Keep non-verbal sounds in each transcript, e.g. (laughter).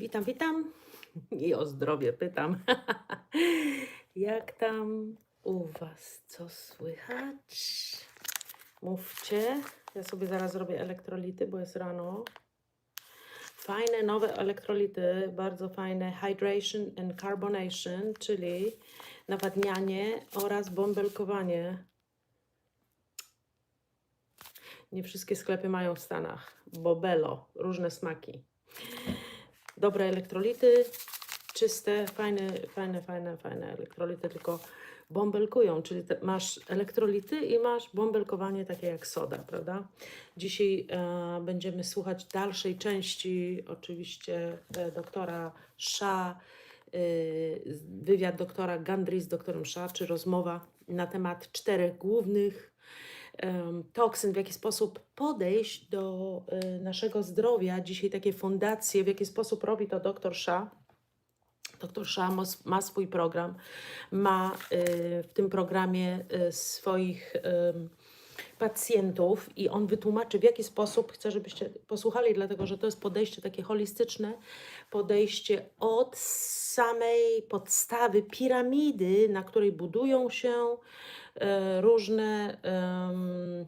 Witam, witam i o zdrowie pytam. (laughs) Jak tam u Was? Co słychać? Mówcie. Ja sobie zaraz zrobię elektrolity, bo jest rano. Fajne nowe elektrolity, bardzo fajne hydration and carbonation, czyli nawadnianie oraz bąbelkowanie. Nie wszystkie sklepy mają w Stanach. Bobelo, różne smaki. Dobre elektrolity, czyste, fajne, fajne, fajne, fajne elektrolity, tylko bąbelkują, czyli masz elektrolity i masz bąbelkowanie takie jak soda, prawda? Dzisiaj e, będziemy słuchać dalszej części, oczywiście e, doktora Sha, e, wywiad doktora Gandry z doktorem Sha, czy rozmowa na temat czterech głównych toksyn, w jaki sposób podejść do e, naszego zdrowia. Dzisiaj takie fundacje, w jaki sposób robi to doktor Sha. Doktor Sha ma, swój program, ma y, w tym programie y, swoich pacjentów i on wytłumaczy, w jaki sposób chcę, żebyście posłuchali, dlatego że to jest podejście takie holistyczne, podejście od samej podstawy piramidy, na której budują się e, różne em,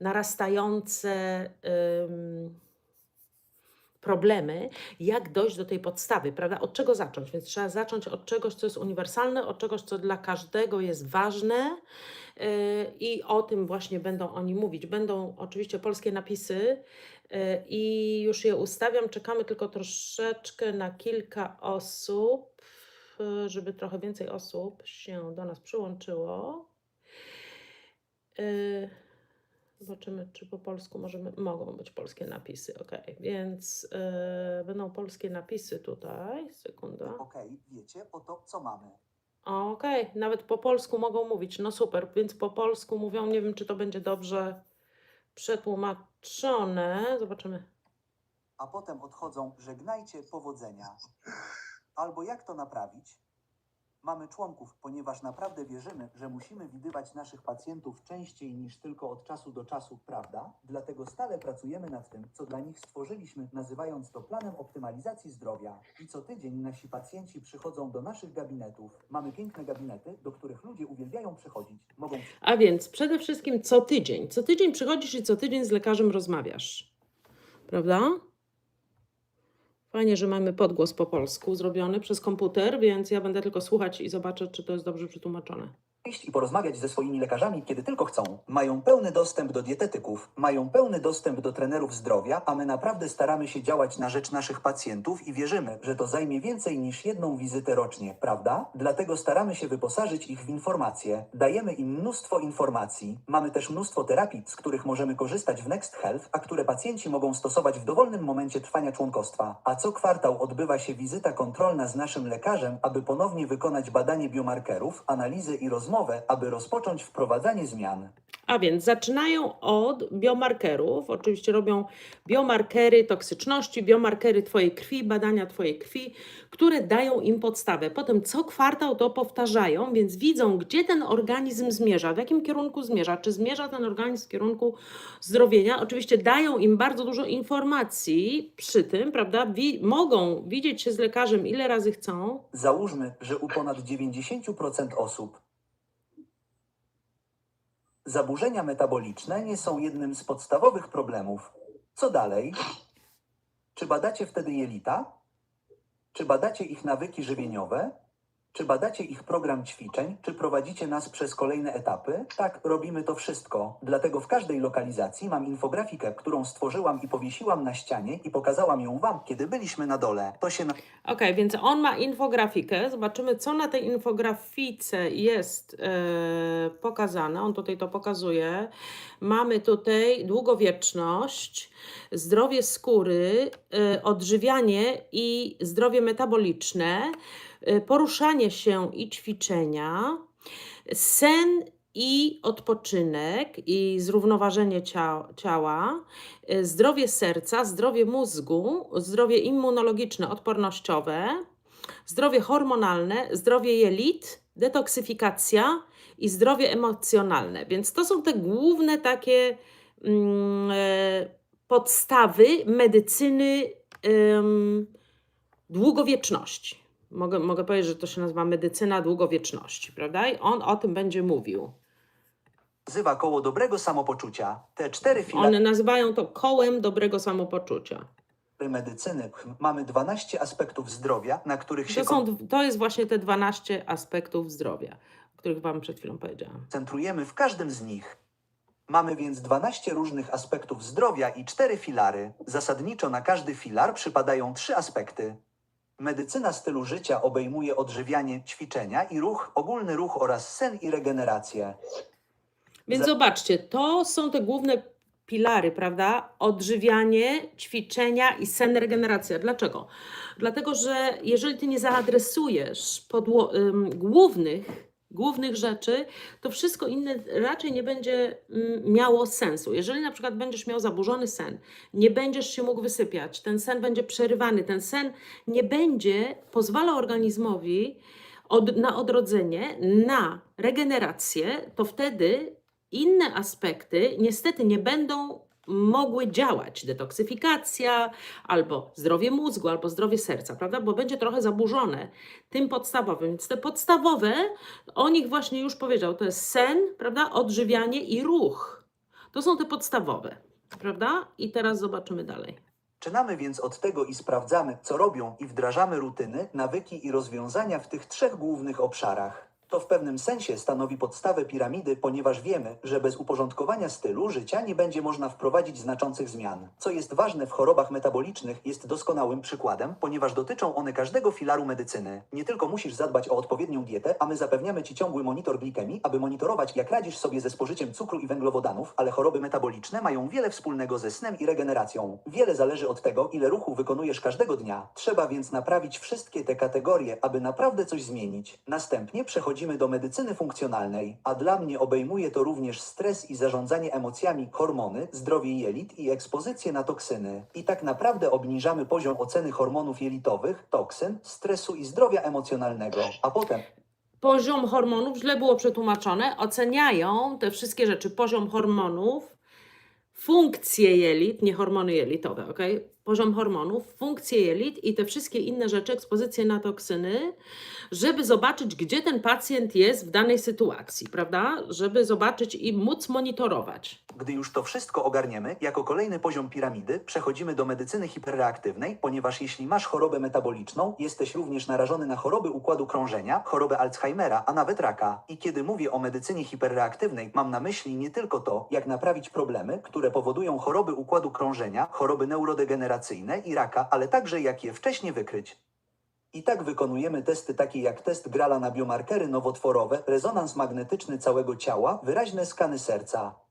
narastające em, problemy, jak dojść do tej podstawy, prawda? Od czego zacząć? Więc trzeba zacząć od czegoś, co jest uniwersalne, od czegoś, co dla każdego jest ważne. yy, I o tym właśnie będą oni mówić. Będą oczywiście polskie napisy yy, i już je ustawiam. Czekamy tylko troszeczkę na kilka osób, żeby trochę więcej osób się do nas przyłączyło. Yy, Zobaczymy, czy po polsku możemy, mogą być polskie napisy. Ok, więc yy, będą polskie napisy tutaj. Sekunda. Okej, wiecie, oto co mamy. Okej, nawet po polsku mogą mówić. No super, więc po polsku mówią. Nie wiem, czy to będzie dobrze przetłumaczone. Zobaczymy. A potem odchodzą, żegnajcie, powodzenia. Albo jak to naprawić? Mamy członków, ponieważ naprawdę wierzymy, że musimy widywać naszych pacjentów częściej niż tylko od czasu do czasu, prawda? Dlatego stale pracujemy nad tym, co dla nich stworzyliśmy, nazywając to planem optymalizacji zdrowia. I co tydzień nasi pacjenci przychodzą do naszych gabinetów. Mamy piękne gabinety, do których ludzie uwielbiają przychodzić. Mogą A więc przede wszystkim co tydzień. Co tydzień przychodzisz i co tydzień z lekarzem rozmawiasz. Prawda? Fajnie, że mamy podgłos po polsku zrobiony przez komputer, więc ja będę tylko słuchać i zobaczę, czy to jest dobrze przetłumaczone. Iść i porozmawiać ze swoimi lekarzami, kiedy tylko chcą. Mają pełny dostęp do dietetyków, mają pełny dostęp do trenerów zdrowia, a my naprawdę staramy się działać na rzecz naszych pacjentów i wierzymy, że to zajmie więcej niż jedną wizytę rocznie, prawda? Dlatego staramy się wyposażyć ich w informacje. Dajemy im mnóstwo informacji. Mamy też mnóstwo terapii, z których możemy korzystać w Next Health, a które pacjenci mogą stosować w dowolnym momencie trwania członkostwa. A co kwartał odbywa się wizyta kontrolna z naszym lekarzem, aby ponownie wykonać badanie biomarkerów, analizę i rozmowę, aby rozpocząć wprowadzanie zmian. A więc zaczynają od biomarkerów. Oczywiście robią biomarkery toksyczności, biomarkery Twojej krwi, badania Twojej krwi, które dają im podstawę. Potem co kwartał to powtarzają, więc widzą, gdzie ten organizm zmierza, w jakim kierunku zmierza, czy zmierza ten organizm w kierunku zdrowienia. Oczywiście dają im bardzo dużo informacji przy tym, prawda? Wi- mogą widzieć się z lekarzem ile razy chcą. Załóżmy, że u ponad 90% osób zaburzenia metaboliczne nie są jednym z podstawowych problemów. Co dalej? Czy badacie wtedy jelita? Czy badacie ich nawyki żywieniowe? Czy badacie ich program ćwiczeń? Czy prowadzicie nas przez kolejne etapy? Tak, robimy to wszystko. Dlatego w każdej lokalizacji mam infografikę, którą stworzyłam i powiesiłam na ścianie i pokazałam ją wam, kiedy byliśmy na dole. To się na... Ok, więc on ma infografikę. Zobaczymy, co na tej infografice jest e, pokazane. On tutaj to pokazuje. Mamy tutaj długowieczność, zdrowie skóry, e, odżywianie i zdrowie metaboliczne, poruszanie się i ćwiczenia, sen i odpoczynek i zrównoważenie cia ciała, e, zdrowie serca, zdrowie mózgu, zdrowie immunologiczne, odpornościowe, zdrowie hormonalne, zdrowie jelit, detoksyfikacja i zdrowie emocjonalne. Więc to są te główne takie mm, e, podstawy medycyny długowieczności. Mogę, mogę powiedzieć, że to się nazywa medycyna długowieczności, prawda? I on o tym będzie mówił. nazywa koło dobrego samopoczucia. Te cztery filary One nazywają to kołem dobrego samopoczucia. medycyny mamy 12 aspektów zdrowia, na których się To, są, to jest właśnie te 12 aspektów zdrowia, o których Wam przed chwilą powiedziałam. koncentrujemy w każdym z nich. Mamy więc 12 różnych aspektów zdrowia i cztery filary. Zasadniczo na każdy filar przypadają trzy aspekty. Medycyna stylu życia obejmuje odżywianie, ćwiczenia i ruch, ogólny ruch oraz sen i regenerację. Więc Za- zobaczcie, to są te główne pilary, prawda? Odżywianie, ćwiczenia i sen, regeneracja. Dlaczego? Dlatego, że jeżeli ty nie zaadresujesz podło- ym, głównych, głównych rzeczy, to wszystko inne raczej nie będzie mm, miało sensu. Jeżeli na przykład będziesz miał zaburzony sen, nie będziesz się mógł wysypiać, ten sen będzie przerywany, ten sen nie będzie pozwalał organizmowi od, na odrodzenie, na regenerację, to wtedy inne aspekty niestety nie będą mogły działać. Detoksyfikacja, albo zdrowie mózgu, albo zdrowie serca, prawda? Bo będzie trochę zaburzone tym podstawowym. Więc te podstawowe, o nich właśnie już powiedział, to jest sen, prawda? Odżywianie i ruch. To są te podstawowe, prawda? I teraz zobaczymy dalej. Zaczynamy więc od tego i sprawdzamy, co robią i wdrażamy rutyny, nawyki i rozwiązania w tych trzech głównych obszarach. To w pewnym sensie stanowi podstawę piramidy, ponieważ wiemy, że bez uporządkowania stylu życia nie będzie można wprowadzić znaczących zmian. Co jest ważne w chorobach metabolicznych, jest doskonałym przykładem, ponieważ dotyczą one każdego filaru medycyny. Nie tylko musisz zadbać o odpowiednią dietę, a my zapewniamy Ci ciągły monitor glikemii, aby monitorować, jak radzisz sobie ze spożyciem cukru i węglowodanów, ale choroby metaboliczne mają wiele wspólnego ze snem i regeneracją. Wiele zależy od tego, ile ruchu wykonujesz każdego dnia. Trzeba więc naprawić wszystkie te kategorie, aby naprawdę coś zmienić. Następnie przechodzimy do medycyny funkcjonalnej, a dla mnie obejmuje to również stres i zarządzanie emocjami, hormony, zdrowie jelit i ekspozycję na toksyny. I tak naprawdę obniżamy poziom oceny hormonów jelitowych, toksyn, stresu i zdrowia emocjonalnego, a potem Poziom hormonów źle było przetłumaczone. Oceniają te wszystkie rzeczy. Poziom hormonów, funkcje jelit, nie hormony jelitowe, ok? Poziom hormonów, funkcje jelit i te wszystkie inne rzeczy, ekspozycje na toksyny, żeby zobaczyć, gdzie ten pacjent jest w danej sytuacji, prawda? Żeby zobaczyć i móc monitorować. Gdy już to wszystko ogarniemy, jako kolejny poziom piramidy przechodzimy do medycyny hiperreaktywnej, ponieważ jeśli masz chorobę metaboliczną, jesteś również narażony na choroby układu krążenia, chorobę Alzheimera, a nawet raka. I kiedy mówię o medycynie hiperreaktywnej, mam na myśli nie tylko to, jak naprawić problemy, które powodują choroby układu krążenia, choroby neurodegeneracyjne i raka, ale także jak je wcześniej wykryć. I tak wykonujemy testy takie jak test Grala na biomarkery nowotworowe, rezonans magnetyczny całego ciała, wyraźne skany serca.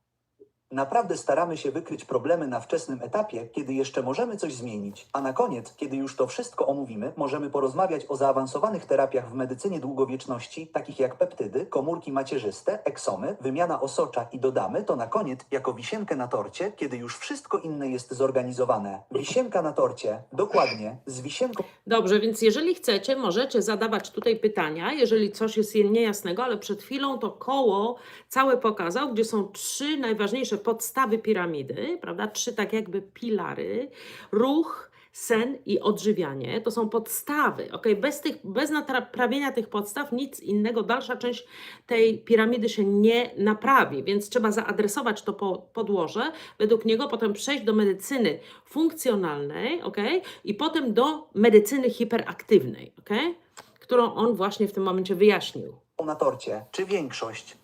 Naprawdę staramy się wykryć problemy na wczesnym etapie, kiedy jeszcze możemy coś zmienić. A na koniec, kiedy już to wszystko omówimy, możemy porozmawiać o zaawansowanych terapiach w medycynie długowieczności, takich jak peptydy, komórki macierzyste, eksomy, wymiana osocza i dodamy to na koniec jako wisienkę na torcie, kiedy już wszystko inne jest zorganizowane. Wisienka na torcie, dokładnie, z wisienką Dobrze, więc jeżeli chcecie, możecie zadawać tutaj pytania, jeżeli coś jest niejasnego, ale przed chwilą to koło całe pokazał, gdzie są trzy najważniejsze podstawy piramidy, prawda? Trzy tak jakby pilary: ruch, sen i odżywianie. To są podstawy, ok? Bez, tych, bez naprawienia tych podstaw nic innego, dalsza część tej piramidy się nie naprawi, więc trzeba zaadresować to po, podłoże, według niego potem przejść do medycyny funkcjonalnej, ok? I potem do medycyny hiperaktywnej, ok? Którą on właśnie w tym momencie wyjaśnił. na torcie, czy większość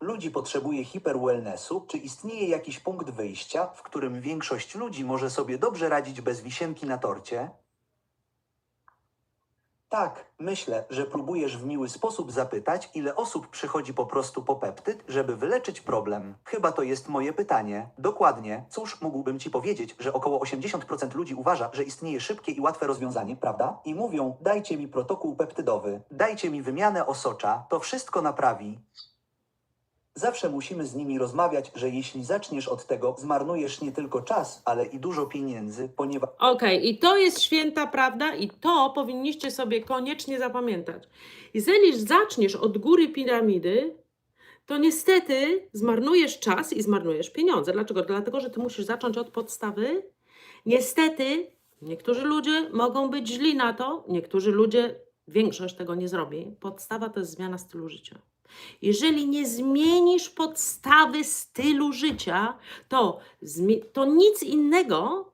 ludzi potrzebuje hiperwellnessu, czy istnieje jakiś punkt wyjścia, w którym większość ludzi może sobie dobrze radzić bez wisienki na torcie? Tak, myślę, że próbujesz w miły sposób zapytać, ile osób przychodzi po prostu po peptyd, żeby wyleczyć problem. Chyba to jest moje pytanie. Dokładnie. Cóż, mógłbym ci powiedzieć, że około 80% ludzi uważa, że istnieje szybkie i łatwe rozwiązanie, prawda? I mówią, dajcie mi protokół peptydowy, dajcie mi wymianę osocza, to wszystko naprawi. Zawsze musimy z nimi rozmawiać, że jeśli zaczniesz od tego, zmarnujesz nie tylko czas, ale i dużo pieniędzy, ponieważ Okej, i to jest święta prawda, i to powinniście sobie koniecznie zapamiętać. Jeżeli zaczniesz od góry piramidy, to niestety zmarnujesz czas i zmarnujesz pieniądze. Dlaczego? Dlatego, że ty musisz zacząć od podstawy Niestety, niektórzy ludzie mogą być źli na to, niektórzy ludzie, większość tego nie zrobi. Podstawa to jest zmiana stylu życia. Jeżeli nie zmienisz podstawy stylu życia, to, to nic innego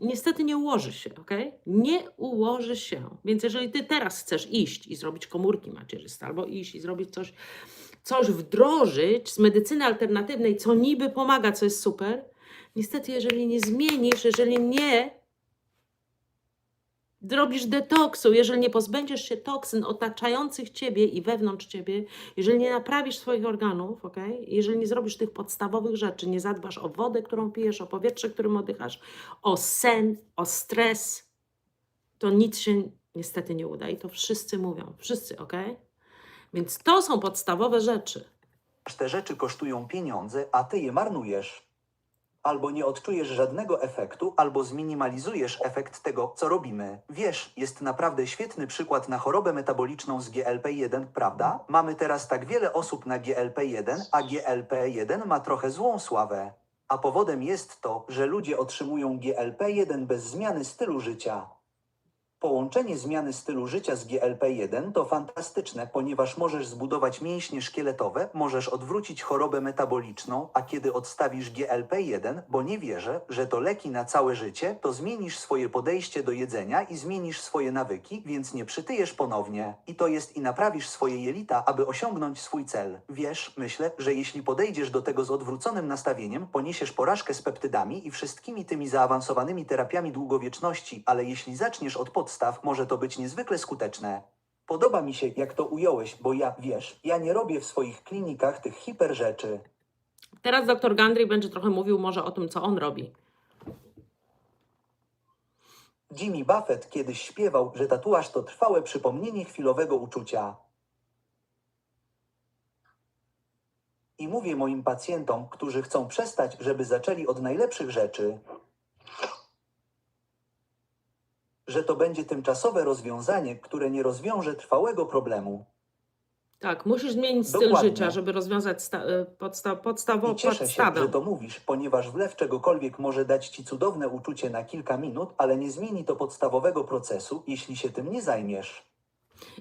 niestety nie ułoży się, ok? Nie ułoży się. Więc jeżeli ty teraz chcesz iść i zrobić komórki macierzyste, albo iść i zrobić coś, coś wdrożyć z medycyny alternatywnej, co niby pomaga, co jest super, niestety, jeżeli nie zmienisz, jeżeli nie zrobisz detoksu, jeżeli nie pozbędziesz się toksyn otaczających ciebie i wewnątrz ciebie, jeżeli nie naprawisz swoich organów, ok? Jeżeli nie zrobisz tych podstawowych rzeczy, nie zadbasz o wodę, którą pijesz, o powietrze, którym oddychasz, o sen, o stres, to nic się niestety nie uda. I to wszyscy mówią, wszyscy, ok? Więc to są podstawowe rzeczy. te rzeczy kosztują pieniądze, a ty je marnujesz. Albo nie odczujesz żadnego efektu, albo zminimalizujesz efekt tego, co robimy. Wiesz, jest naprawdę świetny przykład na chorobę metaboliczną z GLP-1, prawda? Mamy teraz tak wiele osób na GLP-1, a GLP-1 ma trochę złą sławę. A powodem jest to, że ludzie otrzymują GLP-1 bez zmiany stylu życia. Połączenie zmiany stylu życia z GLP-1 to fantastyczne, ponieważ możesz zbudować mięśnie szkieletowe, możesz odwrócić chorobę metaboliczną, a kiedy odstawisz GLP-1, bo nie wierzę, że to leki na całe życie, to zmienisz swoje podejście do jedzenia i zmienisz swoje nawyki, więc nie przytyjesz ponownie. I to jest i naprawisz swoje jelita, aby osiągnąć swój cel. Wiesz, myślę, że jeśli podejdziesz do tego z odwróconym nastawieniem, poniesiesz porażkę z peptydami i wszystkimi tymi zaawansowanymi terapiami długowieczności, ale jeśli zaczniesz od podstaw, może to być niezwykle skuteczne. Podoba mi się, jak to ująłeś, bo ja, wiesz, ja nie robię w swoich klinikach tych hiper rzeczy. Teraz dr Gandry będzie trochę mówił może o tym, co on robi. Jimmy Buffett kiedyś śpiewał, że tatuaż to trwałe przypomnienie chwilowego uczucia. I mówię moim pacjentom, którzy chcą przestać, żeby zaczęli od najlepszych rzeczy, że to będzie tymczasowe rozwiązanie, które nie rozwiąże trwałego problemu. Tak, musisz zmienić styl Dokładnie. życia, żeby rozwiązać sta- y, podsta- podstawo- I cieszę się, podstawę. że to mówisz, ponieważ wlew czegokolwiek może dać ci cudowne uczucie na kilka minut, ale nie zmieni to podstawowego procesu, jeśli się tym nie zajmiesz.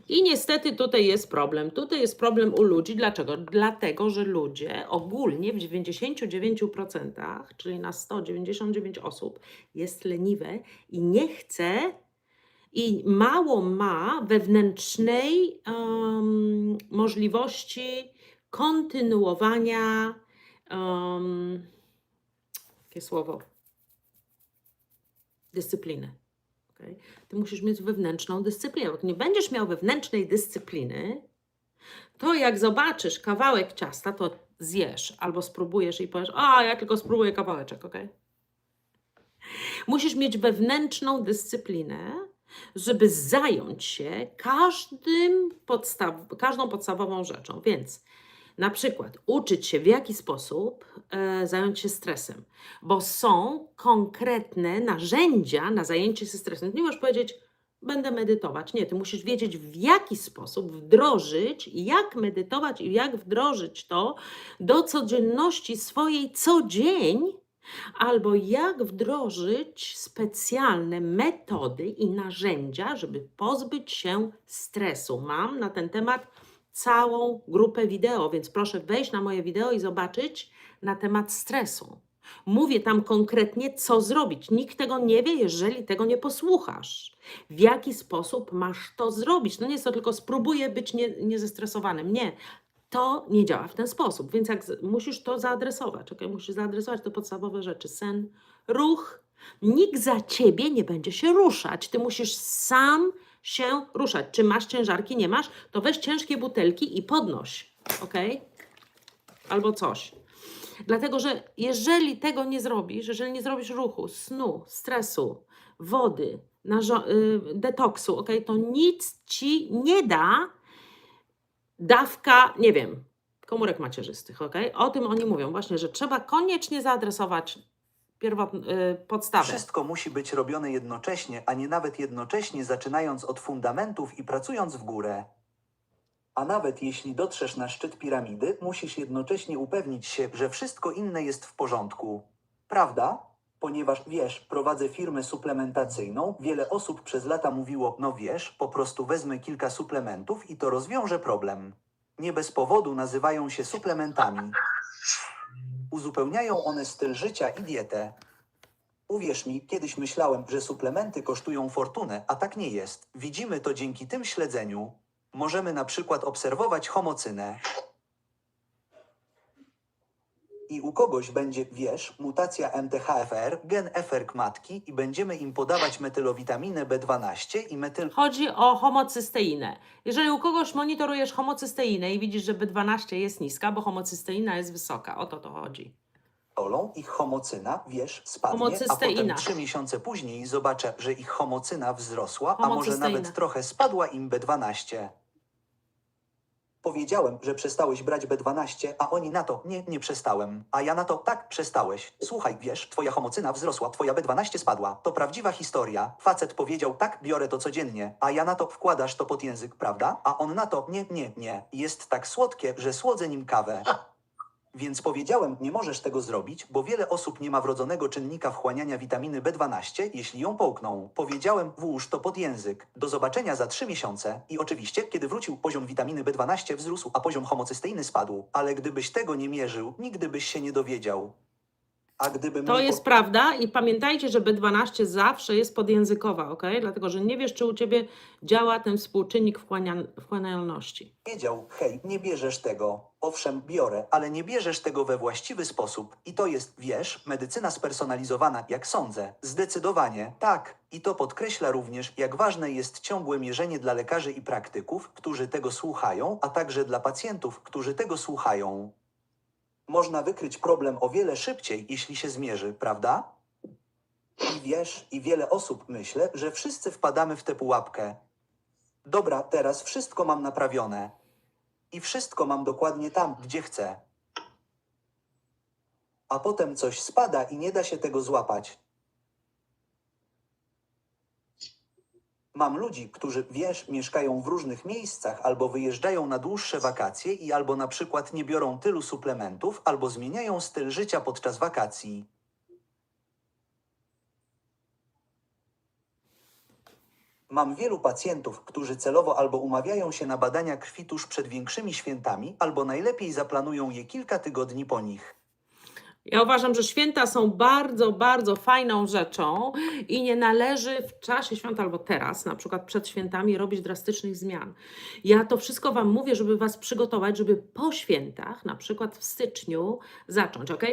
I niestety tutaj jest problem. Tutaj jest problem u ludzi. Dlaczego? Dlatego, że ludzie ogólnie w 99%, czyli na 199 osób, jest leniwe i nie chce i mało ma wewnętrznej em, możliwości kontynuowania. Um, jakie słowo? Dyscypliny. Okej? Ty musisz mieć wewnętrzną dyscyplinę. Jak nie będziesz miał wewnętrznej dyscypliny, to jak zobaczysz kawałek ciasta, to zjesz albo spróbujesz i powiesz, a ja tylko spróbuję kawałeczek, ok? Musisz mieć wewnętrzną dyscyplinę, żeby zająć się każdym każdą podstawową rzeczą. Więc na przykład uczyć się, w jaki sposób e, zająć się stresem, bo są konkretne narzędzia na zajęcie się stresem. Nie możesz powiedzieć, będę medytować. Nie, ty musisz wiedzieć, w jaki sposób wdrożyć, jak medytować i jak wdrożyć to do codzienności swojej co dzień, albo jak wdrożyć specjalne metody i narzędzia, żeby pozbyć się stresu. Mam na ten temat całą grupę wideo, więc proszę wejść na moje wideo i zobaczyć na temat stresu. Mówię tam konkretnie, co zrobić. Nikt tego nie wie, jeżeli tego nie posłuchasz. W jaki sposób masz to zrobić? No nie jest to tylko spróbuję być nie, niezestresowanym. Nie. To nie działa w ten sposób, więc jak z- musisz to zaadresować, ok? Musisz zaadresować te podstawowe rzeczy. Sen, ruch. Nikt za ciebie nie będzie się ruszać. Ty musisz sam się ruszać. Czy masz ciężarki? Nie masz? To weź ciężkie butelki i podnoś, ok? Albo coś. Dlatego, że jeżeli tego nie zrobisz, jeżeli nie zrobisz ruchu, snu, stresu, wody, y, detoksu, ok, to nic ci nie da dawka, nie wiem, komórek macierzystych, ok? O tym oni mówią właśnie, że trzeba koniecznie zaadresować y, podstawę. Wszystko musi być robione jednocześnie, a nie nawet jednocześnie zaczynając od fundamentów i pracując w górę. A nawet jeśli dotrzesz na szczyt piramidy, musisz jednocześnie upewnić się, że wszystko inne jest w porządku. Prawda? Ponieważ wiesz, prowadzę firmę suplementacyjną, wiele osób przez lata mówiło: No wiesz, po prostu wezmę kilka suplementów i to rozwiąże problem. Nie bez powodu nazywają się suplementami. Uzupełniają one styl życia i dietę. Uwierz mi, kiedyś myślałem, że suplementy kosztują fortunę, a tak nie jest. Widzimy to dzięki tym śledzeniu. Możemy na przykład obserwować homocynę. I u kogoś będzie, wiesz, mutacja MTHFR, gen FRK matki i będziemy im podawać metylowitaminę B12 i metyl Chodzi o homocysteinę. Jeżeli u kogoś monitorujesz homocysteinę i widzisz, że B12 jest niska, bo homocysteina jest wysoka, o to to chodzi. olą, ich homocyna, wiesz, spadnie, a potem trzy miesiące później zobaczę, że ich homocyna wzrosła, a może nawet trochę spadła im B12. Powiedziałem, że przestałeś brać B12, a oni na to, nie, nie przestałem. A ja na to, tak, przestałeś. Słuchaj, wiesz, twoja homocyna wzrosła, twoja B12 spadła. To prawdziwa historia. Facet powiedział, tak, biorę to codziennie. A ja na to, wkładasz to pod język, prawda? A on na to, nie, nie, nie. Jest tak słodkie, że słodzę nim kawę. Więc powiedziałem, nie możesz tego zrobić, bo wiele osób nie ma wrodzonego czynnika wchłaniania witaminy B12, jeśli ją połkną. Powiedziałem, włóż to pod język. Do zobaczenia za trzy miesiące. I oczywiście, kiedy wrócił, poziom witaminy B12 wzrósł, a poziom homocysteiny spadł. Ale gdybyś tego nie mierzył, nigdy byś się nie dowiedział. A gdyby To jest prawda i pamiętajcie, że B12 zawsze jest podjęzykowa, ok? Dlatego, że nie wiesz, czy u Ciebie działa ten współczynnik wchłania- wchłanialności. powiedział, hej, nie bierzesz tego. Owszem, biorę, ale nie bierzesz tego we właściwy sposób. I to jest, wiesz, medycyna spersonalizowana, jak sądzę. Zdecydowanie, tak. I to podkreśla również, jak ważne jest ciągłe mierzenie dla lekarzy i praktyków, którzy tego słuchają, a także dla pacjentów, którzy tego słuchają. Można wykryć problem o wiele szybciej, jeśli się zmierzy, prawda? I wiesz, i wiele osób myślę, że wszyscy wpadamy w tę pułapkę. Dobra, teraz wszystko mam naprawione. I wszystko mam dokładnie tam, gdzie chcę. A potem coś spada i nie da się tego złapać. Mam ludzi, którzy, wiesz, mieszkają w różnych miejscach albo wyjeżdżają na dłuższe wakacje i albo na przykład nie biorą tylu suplementów, albo zmieniają styl życia podczas wakacji. Mam wielu pacjentów, którzy celowo albo umawiają się na badania krwi tuż przed większymi świętami, albo najlepiej zaplanują je kilka tygodni po nich. Ja uważam, że święta są bardzo, bardzo fajną rzeczą i nie należy w czasie świąt albo teraz, na przykład przed świętami, robić drastycznych zmian. Ja to wszystko Wam mówię, żeby Was przygotować, żeby po świętach, na przykład w styczniu, zacząć, ok?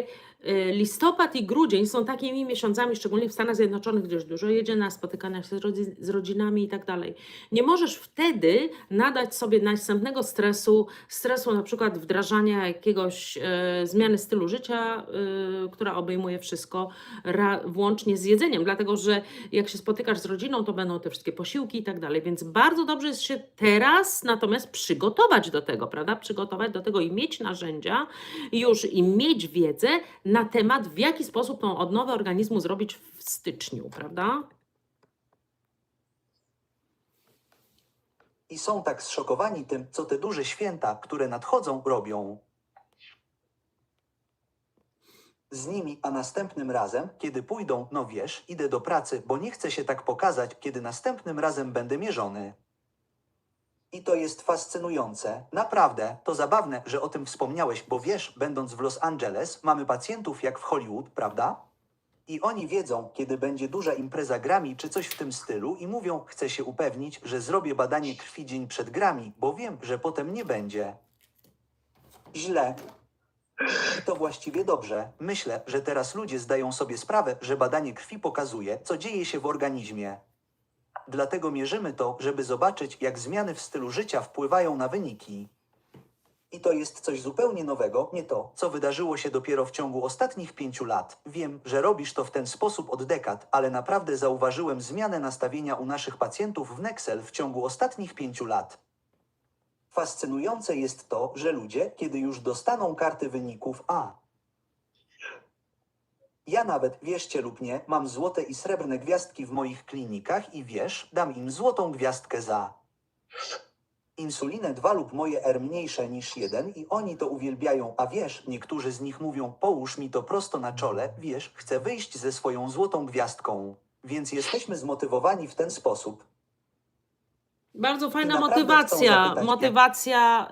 Listopad i grudzień są takimi miesiącami, szczególnie w Stanach Zjednoczonych, gdzie dużo jedzie na spotykania się z, rodzi- z rodzinami i tak dalej. Nie możesz wtedy nadać sobie następnego stresu, stresu na przykład wdrażania jakiegoś e, zmiany stylu życia, e, która obejmuje wszystko, włącznie z jedzeniem, dlatego że jak się spotykasz z rodziną, to będą te wszystkie posiłki i tak dalej, więc bardzo dobrze jest się teraz natomiast przygotować do tego, prawda? Przygotować do tego i mieć narzędzia już i mieć wiedzę na temat, w jaki sposób tą odnowę organizmu zrobić w styczniu, prawda? I są tak zszokowani tym, co te duże święta, które nadchodzą, robią. Z nimi, a następnym razem, kiedy pójdą, no wiesz, idę do pracy, bo nie chcę się tak pokazać, kiedy następnym razem będę mierzony. I to jest fascynujące. Naprawdę, to zabawne, że o tym wspomniałeś, bo wiesz, będąc w Los Angeles, mamy pacjentów jak w Hollywood, prawda? I oni wiedzą, kiedy będzie duża impreza grami czy coś w tym stylu i mówią, chcę się upewnić, że zrobię badanie krwi dzień przed grami, bo wiem, że potem nie będzie. Źle. To właściwie dobrze. Myślę, że teraz ludzie zdają sobie sprawę, że badanie krwi pokazuje, co dzieje się w organizmie. Dlatego mierzymy to, żeby zobaczyć, jak zmiany w stylu życia wpływają na wyniki. I to jest coś zupełnie nowego, nie to, co wydarzyło się dopiero w ciągu ostatnich pięciu lat. Wiem, że robisz to w ten sposób od dekad, ale naprawdę zauważyłem zmianę nastawienia u naszych pacjentów w Nexel w ciągu ostatnich pięciu lat. Fascynujące jest to, że ludzie, kiedy już dostaną karty wyników A, ja nawet, wierzcie lub nie, mam złote i srebrne gwiazdki w moich klinikach i wiesz, dam im złotą gwiazdkę za. Insulinę 2 lub moje R mniejsze niż 1 i oni to uwielbiają, a wiesz, niektórzy z nich mówią, połóż mi to prosto na czole, wiesz, chcę wyjść ze swoją złotą gwiazdką. Więc jesteśmy zmotywowani w ten sposób. Bardzo fajna motywacja, motywacja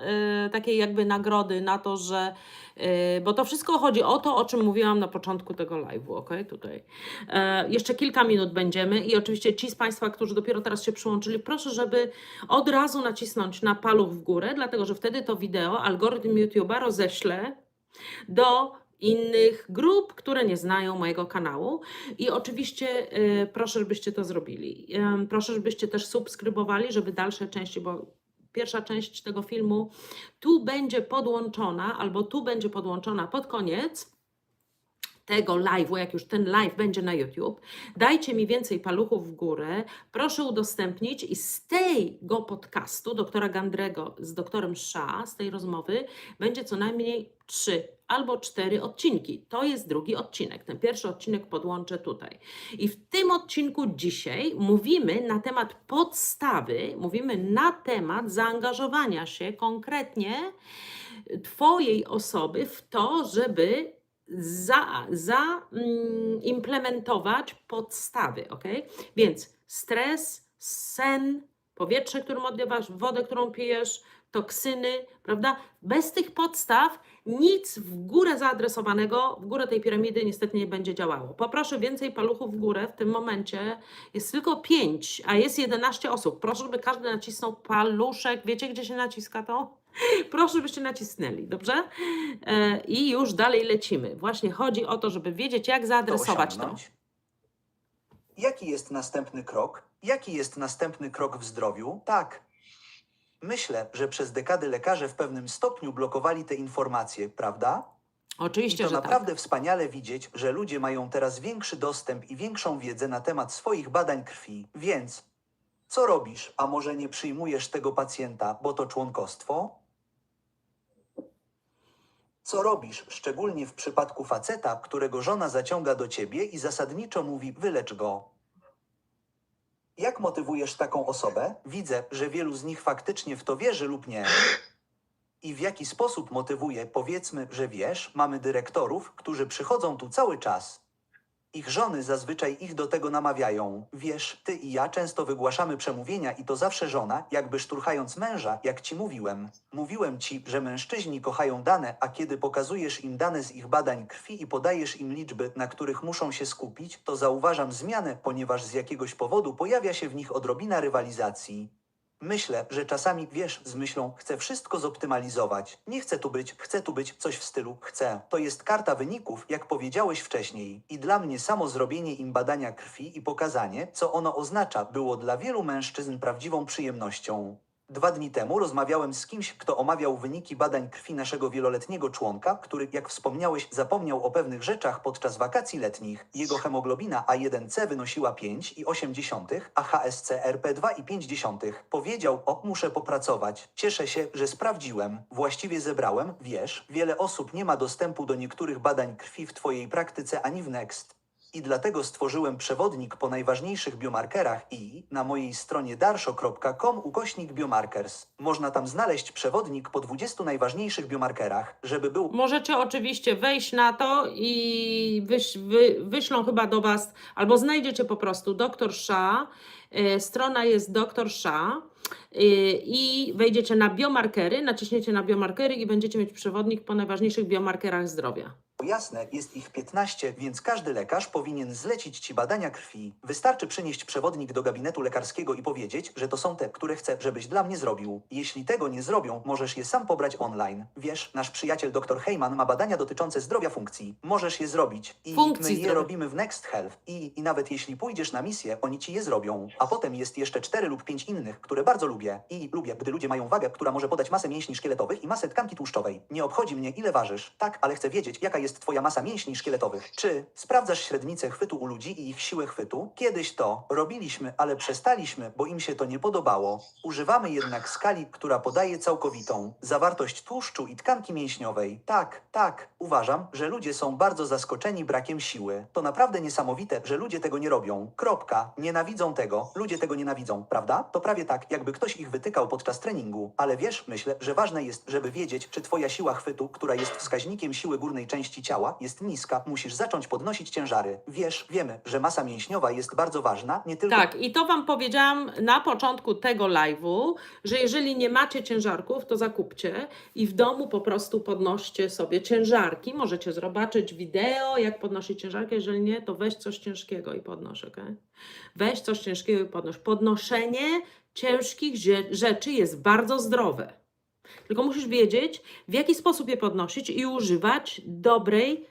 y, takiej jakby nagrody na to, że, y, bo to wszystko chodzi o to, o czym mówiłam na początku tego live'u, ok, tutaj. E, jeszcze kilka minut będziemy i oczywiście ci z Państwa, którzy dopiero teraz się przyłączyli, proszę, żeby od razu nacisnąć na paluch w górę, dlatego że wtedy to wideo algorytm YouTube'a roześle do innych grup, które nie znają mojego kanału. I oczywiście y, proszę, żebyście to zrobili. Proszę, żebyście też subskrybowali, żeby dalsze części, bo pierwsza część tego filmu tu będzie podłączona, albo tu będzie podłączona pod koniec tego live'u, jak już ten live będzie na YouTube, dajcie mi więcej paluchów w górę, proszę udostępnić i z tego podcastu doktora Gandrego z doktorem Sza, z tej rozmowy, będzie co najmniej trzy albo cztery odcinki. To jest drugi odcinek. Ten pierwszy odcinek podłączę tutaj. I w tym odcinku dzisiaj mówimy na temat podstawy, mówimy na temat zaangażowania się konkretnie Twojej osoby w to, żeby za, za mm, podstawy, ok? Więc stres, sen, powietrze, którym oddychasz, wodę, którą pijesz, toksyny, prawda? Bez tych podstaw nic w górę zaadresowanego, w górę tej piramidy niestety nie będzie działało. Poproszę więcej paluchów w górę. W tym momencie jest tylko 5, a jest 11 osób. Proszę, żeby każdy nacisnął paluszek. Wiecie, gdzie się naciska to? (laughs) Proszę, żebyście nacisnęli, dobrze? E, I już dalej lecimy. Właśnie chodzi o to, żeby wiedzieć, jak zaadresować to. osiągnąć. Jaki jest następny krok? Jaki jest następny krok w zdrowiu? Tak. Myślę, że przez dekady lekarze w pewnym stopniu blokowali te informacje, prawda? I Oczywiście, to że tak. naprawdę wspaniale widzieć, że ludzie mają teraz większy dostęp i większą wiedzę na temat swoich badań krwi. Więc co robisz? A może nie przyjmujesz tego pacjenta, bo to członkostwo? Co robisz, szczególnie w przypadku faceta, którego żona zaciąga do ciebie i zasadniczo mówi: wylecz go? Jak motywujesz taką osobę? Widzę, że wielu z nich faktycznie w to wierzy lub nie. I w jaki sposób motywuje? Powiedzmy, że wiesz, mamy dyrektorów, którzy przychodzą tu cały czas. Ich żony zazwyczaj ich do tego namawiają. Wiesz, ty i ja często wygłaszamy przemówienia i to zawsze żona, jakby szturchając męża, jak ci mówiłem. Mówiłem ci, że mężczyźni kochają dane, a kiedy pokazujesz im dane z ich badań krwi i podajesz im liczby, na których muszą się skupić, to zauważam zmianę, ponieważ z jakiegoś powodu pojawia się w nich odrobina rywalizacji. Myślę, że czasami wiesz, z myślą chcę wszystko zoptymalizować. Nie chcę tu być, chcę tu być, coś w stylu chcę. To jest karta wyników, jak powiedziałeś wcześniej. I dla mnie samo zrobienie im badania krwi i pokazanie, co ono oznacza, było dla wielu mężczyzn prawdziwą przyjemnością. Dwa dni temu rozmawiałem z kimś, kto omawiał wyniki badań krwi naszego wieloletniego członka, który, jak wspomniałeś, zapomniał o pewnych rzeczach podczas wakacji letnich. Jego hemoglobina A1C wynosiła 5,8, a HSCRP 2,5. Powiedział, o, muszę popracować. Cieszę się, że sprawdziłem. Właściwie zebrałem, wiesz, wiele osób nie ma dostępu do niektórych badań krwi w Twojej praktyce ani w Next. I dlatego stworzyłem przewodnik po najważniejszych biomarkerach i na mojej stronie darsho.com ukośnik biomarkers. Można tam znaleźć przewodnik po 20 najważniejszych biomarkerach, żeby był Możecie oczywiście wejść na to i wyś, wy, wyślą chyba do Was, albo znajdziecie po prostu doktor Sza. Y, Strona jest doktor Sza. y, I wejdziecie na biomarkery, naciśniecie na biomarkery i będziecie mieć przewodnik po najważniejszych biomarkerach zdrowia. Jasne, jest ich 15, więc każdy lekarz powinien zlecić ci badania krwi. Wystarczy przynieść przewodnik do gabinetu lekarskiego i powiedzieć, że to są te, które chcę, żebyś dla mnie zrobił. Jeśli tego nie zrobią, możesz je sam pobrać online. Wiesz, nasz przyjaciel dr Heyman ma badania dotyczące zdrowia funkcji. Możesz je zrobić. I Funkcji my je zdrowia. robimy w Next Health. I, I nawet jeśli pójdziesz na misję, oni ci je zrobią. A potem jest jeszcze 4 lub 5 innych, które bardzo lubię. I lubię, gdy ludzie mają wagę, która może podać masę mięśni szkieletowych i masę tkanki tłuszczowej. Nie obchodzi mnie, ile ważysz. Tak, ale chcę wiedzieć, jaka jest twoja masa mięśni szkieletowych. Czy sprawdzasz średnicę chwytu u ludzi i ich siłę chwytu? Kiedyś to robiliśmy, ale przestaliśmy, bo im się to nie podobało. Używamy jednak skali, która podaje całkowitą zawartość tłuszczu i tkanki mięśniowej. Tak, tak. Uważam, że ludzie są bardzo zaskoczeni brakiem siły. To naprawdę niesamowite, że ludzie tego nie robią. Kropka. Nienawidzą tego? Ludzie tego nienawidzą, prawda? To prawie tak, jakby ktoś ich wytykał podczas treningu. Ale wiesz, myślę, że ważne jest, żeby wiedzieć, czy twoja siła chwytu, która jest wskaźnikiem siły górnej części ciała, jest niska. Musisz zacząć podnosić ciężary. Wiesz, wiemy, że masa mięśniowa jest bardzo ważna, nie tylko Tak, i to Wam powiedziałam na początku tego live'u, że jeżeli nie macie ciężarków, to zakupcie i w domu po prostu podnoście sobie ciężarki. Możecie zobaczyć wideo, jak podnosić ciężarkę. Jeżeli nie, to weź coś ciężkiego i podnoś, ok? Weź coś ciężkiego i podnoś. Podnoszenie ciężkich rzeczy jest bardzo zdrowe. Tylko musisz wiedzieć, w jaki sposób je podnosić i używać dobrej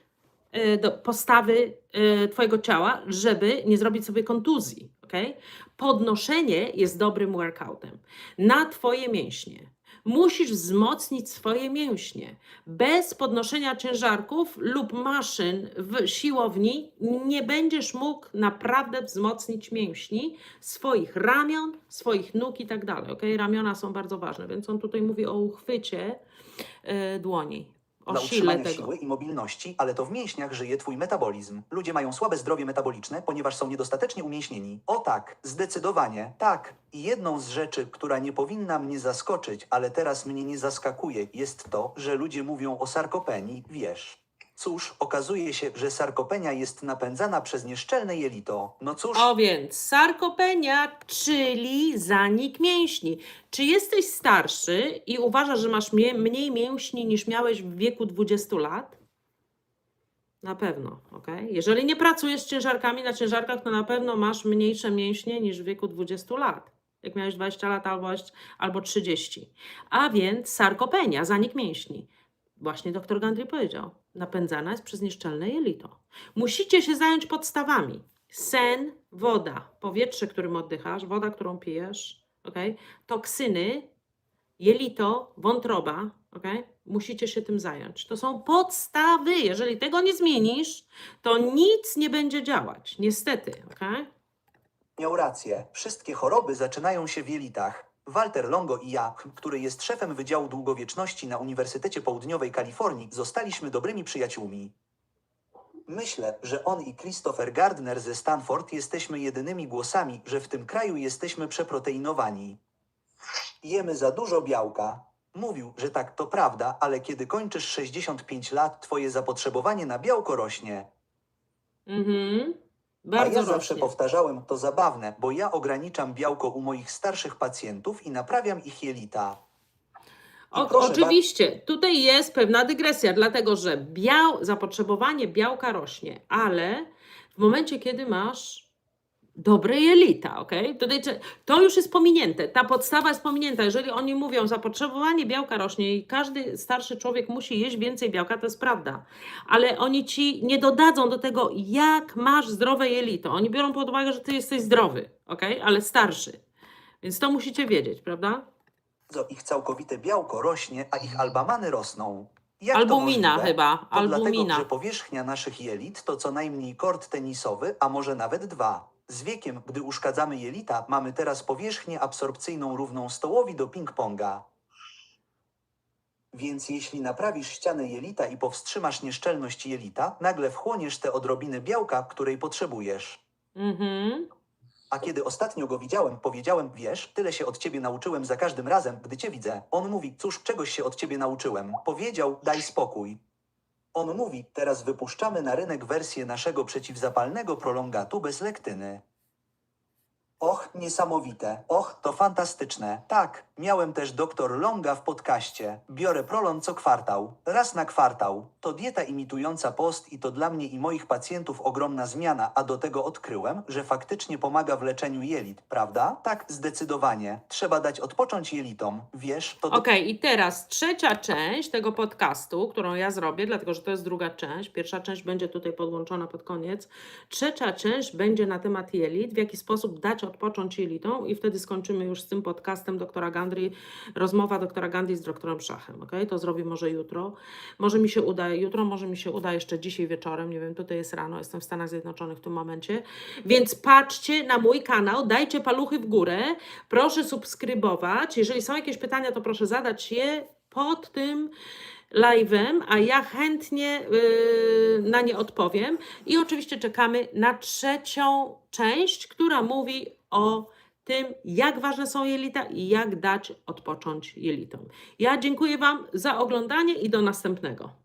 e, do postawy e, Twojego ciała, żeby nie zrobić sobie kontuzji. Okay? Podnoszenie jest dobrym workoutem na Twoje mięśnie. Musisz wzmocnić swoje mięśnie. Bez podnoszenia ciężarków lub maszyn w siłowni nie będziesz mógł naprawdę wzmocnić mięśni swoich ramion, swoich nóg i tak dalej. Ramiona są bardzo ważne, więc on tutaj mówi o uchwycie e, dłoni, o dla utrzymania tego. siły i mobilności, ale to w mięśniach żyje twój metabolizm. Ludzie mają słabe zdrowie metaboliczne, ponieważ są niedostatecznie umięśnieni. O tak, zdecydowanie, tak. I jedną z rzeczy, która nie powinna mnie zaskoczyć, ale teraz mnie nie zaskakuje, jest to, że ludzie mówią o sarkopenii, wiesz. Cóż, okazuje się, że sarkopenia jest napędzana przez nieszczelne jelito. No cóż, O więc sarkopenia, czyli zanik mięśni. Czy jesteś starszy i uważasz, że masz mie- mniej mięśni niż miałeś w wieku 20 lat? Na pewno, ok? Jeżeli nie pracujesz z ciężarkami na ciężarkach, to na pewno masz mniejsze mięśnie niż w wieku 20 lat. Jak miałeś 20 lat albo, albo 30. A więc sarkopenia, zanik mięśni. Właśnie dr Gandry powiedział, napędzana jest przez nieszczelne jelito. Musicie się zająć podstawami. Sen, woda, powietrze, którym oddychasz, woda, którą pijesz, okay? toksyny, jelito, wątroba. Okay? Musicie się tym zająć. To są podstawy. Jeżeli tego nie zmienisz, to nic nie będzie działać. Niestety. Okay? miał rację. Wszystkie choroby zaczynają się w jelitach. Walter Longo i ja, który jest szefem Wydziału Długowieczności na Uniwersytecie Południowej Kalifornii, zostaliśmy dobrymi przyjaciółmi. Myślę, że on i Christopher Gardner ze Stanford jesteśmy jedynymi głosami, że w tym kraju jesteśmy przeproteinowani. Jemy za dużo białka. Mówił, że tak to prawda, ale kiedy kończysz 65 lat, twoje zapotrzebowanie na białko rośnie. Mhm. A Bardzo ja zawsze rośnie. powtarzałem, to zabawne, bo ja ograniczam białko u moich starszych pacjentów i naprawiam ich jelita. I O, proszę oczywiście, tutaj jest pewna dygresja, dlatego że biał, zapotrzebowanie białka rośnie, ale w momencie, kiedy masz dobre jelita, ok? Tutaj, to już jest pominięte, ta podstawa jest pominięta. Jeżeli oni mówią, zapotrzebowanie białka rośnie i każdy starszy człowiek musi jeść więcej białka, to jest prawda, ale oni ci nie dodadzą do tego, jak masz zdrowe jelito. Oni biorą pod uwagę, że ty jesteś zdrowy, ok? Ale starszy. Więc to musicie wiedzieć, prawda? ich całkowite białko rośnie, a ich albamany rosną. Jak to Albumina możliwe? chyba, To albumina. dlatego, że powierzchnia naszych jelit to co najmniej kort tenisowy, a może nawet dwa. Z wiekiem, gdy uszkadzamy jelita, mamy teraz powierzchnię absorpcyjną równą stołowi do ping-ponga. Więc jeśli naprawisz ścianę jelita i powstrzymasz nieszczelność jelita, nagle wchłoniesz te odrobiny białka, której potrzebujesz. Mhm. A kiedy ostatnio go widziałem, powiedziałem, wiesz, tyle się od ciebie nauczyłem za każdym razem, gdy cię widzę. On mówi, cóż, czegoś się od ciebie nauczyłem. Powiedział, daj spokój. On mówi, teraz wypuszczamy na rynek wersję naszego przeciwzapalnego prolongatu bez lektyny. Och, niesamowite. Och, to fantastyczne. Tak, miałem też doktor Longa w podcaście. Biorę prolon co kwartał. Raz na kwartał. To dieta imitująca post i to dla mnie i moich pacjentów ogromna zmiana, a do tego odkryłem, że faktycznie pomaga w leczeniu jelit, prawda? Tak, zdecydowanie. Trzeba dać odpocząć jelitom. Wiesz, to... Okej, i teraz trzecia część tego podcastu, którą ja zrobię, dlatego że to jest druga część. Pierwsza część będzie tutaj podłączona pod koniec. Trzecia część będzie na temat jelit, w jaki sposób dać odpocząć jelitom i wtedy skończymy już z tym podcastem doktora Gandry, rozmowa doktora Gandhi z doktorem Szachem. Okay? To zrobię może jutro. Może mi się uda jutro, może mi się uda jeszcze dzisiaj wieczorem, nie wiem, tutaj jest rano, jestem w Stanach Zjednoczonych w tym momencie. Więc patrzcie na mój kanał, dajcie paluchy w górę, proszę subskrybować. Jeżeli są jakieś pytania, to proszę zadać je pod tym live'em, a ja chętnie yy, na nie odpowiem. I oczywiście czekamy na trzecią część, która mówi o tym, jak ważne są jelita i jak dać odpocząć jelitom. Ja dziękuję Wam za oglądanie i do następnego.